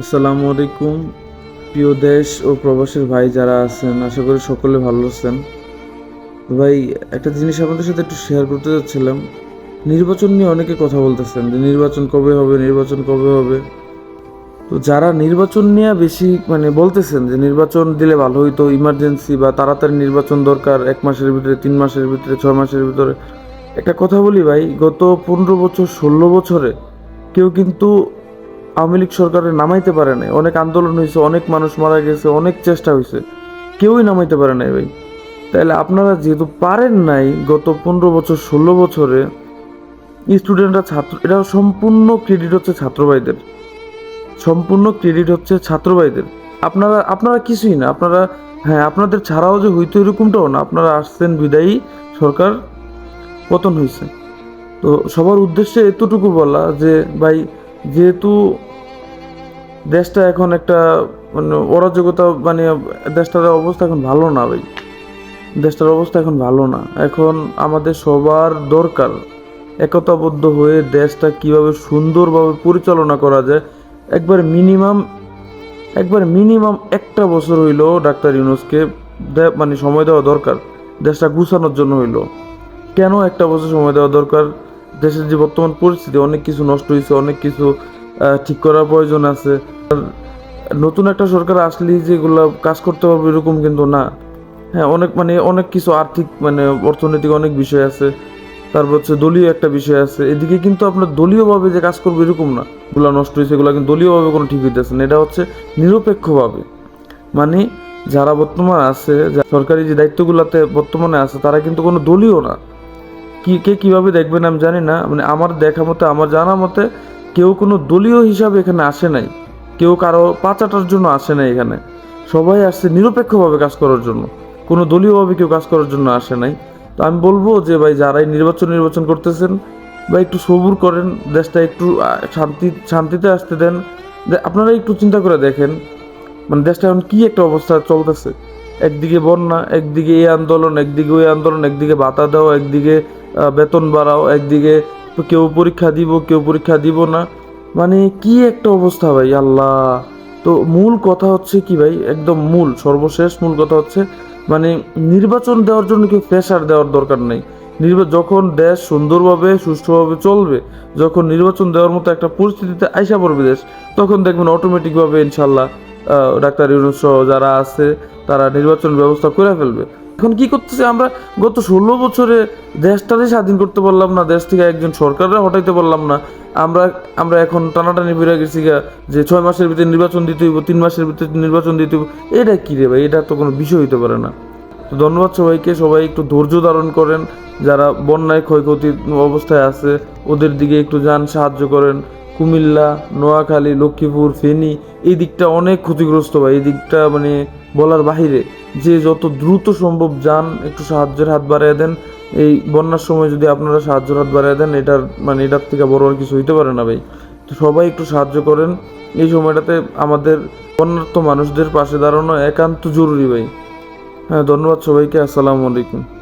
আসসালামু আলাইকুম, প্রিয় দেশ ও প্রবাসীর ভাই যারা আছেন, আশা করি সকলে ভালো আছেন। ভাই, একটা জিনিস আপনাদের সাথে একটু শেয়ার করতে যাচ্ছিলাম। নির্বাচন নিয়ে অনেকে কথা বলতেছেন যে নির্বাচন কবে হবে, নির্বাচন কবে হবে। তো যারা নির্বাচন নিয়ে বেশি মানে বলতেছেন যে নির্বাচন দিলে ভালো হইতো ইমার্জেন্সি বা তাড়াতাড়ি নির্বাচন দরকার, এক মাসের ভিতরে, তিন মাসের ভিতরে, ছয় মাসের ভিতরে। একটা কথা বলি ভাই, গত পনেরো বছর, ষোলো বছরে কেউ কিন্তু আওয়ামী লীগ সরকারে নামাইতে পারে নাই। অনেক আন্দোলন হয়েছে, অনেক মানুষ মারা গেছে, অনেক চেষ্টা হয়েছে। কেউই নামাইতে পারে নাই ভাই। তাহলে আপনারা যেহেতু পারেন নাই, গত পনেরো বছর, ষোলো বছরে স্টুডেন্টরা ছাত্র এটা সম্পূর্ণ ক্রেডিট হচ্ছে ছাত্রভাইদের সম্পূর্ণ ক্রেডিট হচ্ছে ছাত্রভাইদের আপনারা আপনারা কিছুই না, আপনারা হ্যাঁ আপনাদের ছাড়াও যে হইতো এরকমটাও না। আপনারা আসছেন বিদায়ী সরকার পতন হয়েছে। তো সবার উদ্দেশ্যে এতটুকু বলা যে, ভাই যেহেতু দেশটা এখন একটা মানে অরাজকতা মানে দেশটার অবস্থা এখন ভালো না ভাই। দেশটার অবস্থা এখন ভালো না। এখন আমাদের সবার দরকার একতাবদ্ধ হয়ে দেশটা কীভাবে সুন্দরভাবে পরিচালনা করা যায়। একবার মিনিমাম একবার মিনিমাম একটা বছর হইল ডাক্তার ইউনুসকে মানে সময় দেওয়া দরকার। দেশটা গুছানোর জন্য হইল। কেন একটা বছর সময় দেওয়া দরকার? দেশের যে বর্তমান পরিস্থিতি, অনেক কিছু নষ্ট হয়েছে অনেক কিছু ঠিক করার প্রয়োজন আছে। নতুন একটা সরকার আসলেই যেগুলো কাজ করতে পারবে এরকম কিন্তু না। হ্যাঁ অনেক মানে অনেক কিছু আর্থিক মানে অর্থনৈতিক অনেক বিষয় আছে। তারপর হচ্ছে দলীয় একটা বিষয় আছে। এদিকে কিন্তু আপনার দলীয়ভাবে যে কাজ করবে এরকম না। এগুলো নষ্ট হয়েছে এগুলো কিন্তু দলীয়ভাবে কোনো ঠিক হইতেছে না। এটা হচ্ছে নিরপেক্ষভাবে। মানে যারা বর্তমান আছে সরকারি যে দায়িত্বগুলোতে বর্তমানে আছে, তারা কিন্তু কোনো দলীয় না। কি, কে কীভাবে দেখবেন আমি জানি না। মানে আমার দেখা মতে, আমার জানা মতে, কেউ কোনো দলীয় হিসাবে এখানে আসে নাই। কেউ কারও পাচাটার জন্য আসে নাই এখানে। সবাই আসছে নিরপেক্ষভাবে কাজ করার জন্য। কোনো দলীয়ভাবে কেউ কাজ করার জন্য আসে নাই। তো আমি বলব যে, ভাই, যারাই নির্বাচন নির্বাচন করতেছেন বা একটু সবুর করেন, দেশটা একটু শান্তি, শান্তিতে আসতে দেন। আপনারা একটু চিন্তা করে দেখেন মানে দেশটা এখন কী একটা অবস্থা চলতেছে। একদিকে বন্যা, একদিকে এই আন্দোলন, একদিকে ওই আন্দোলন, একদিকে ভাতা দাও, একদিকে বেতন বাড়াও, একদিকে কেউ পরীক্ষা দিব, কেউ পরীক্ষা দিব না। মানে কি একটা অবস্থা ভাই, আল্লাহ। তো মূল কথা হচ্ছে কি ভাই, একদম মূল, সর্বশেষ মূল কথা হচ্ছে মানে নির্বাচন দেওয়ার জন্য কেউ প্রেশার দেওয়ার দরকার নেই। নির্বাচন যখন দেশ সুন্দরভাবে, সুষ্ঠুভাবে চলবে, যখন নির্বাচন দেওয়ার মতো একটা পরিস্থিতিতে আইসা পড়বে দেশ, তখন দেখবেন অটোমেটিকভাবে ইনশাল্লাহ ডাক্তার ইউনুস যারা আছে তারা নির্বাচন ব্যবস্থা করে ফেলবে। এখন কি করতেছে? আমরা গত ষোলো বছরে দেশটাকে স্বাধীন করতে পারলাম না, দেশ থেকে একজন সরকাররা হটাইতে পারলাম না। আমরা আমরা এখন টানাটানি বেড়ে গেছি যে ছয় মাসের ভিতরে নির্বাচন দিতে হইব, তিন মাসের ভিতরে নির্বাচন দিতে হইব, এটা কী রে ভাই? এটা তো কোনো বিষয় হইতে পারে না। তো ধন্যবাদ সবাইকে, সবাই একটু ধৈর্য ধারণ করেন। যারা বন্যায় ক্ষয়ক্ষতি অবস্থায় আছে, ওদের দিকে একটু যান, সাহায্য করেন। কুমিল্লা, নোয়াখালী, লক্ষ্মীপুর, ফেনী, এই দিকটা অনেক ক্ষতিগ্রস্ত ভাই। এই দিকটা মানে বলার বাহিরে, যে যত দ্রুত সম্ভব যান, একটু সাহায্যের হাত বাড়িয়ে দেন। এই বন্যার সময় যদি আপনারা সাহায্যের হাত বাড়িয়ে দেন, এটার মানে এটার থেকে বড় আর কিছু হইতে পারে না ভাই। তো সবাই একটু সাহায্য করেন। এই সময়টাতে আমাদের বন্যার্থ মানুষদের পাশে দাঁড়ানো একান্ত জরুরি ভাই। হ্যাঁ ধন্যবাদ সবাইকে। আসসালামু আলাইকুম।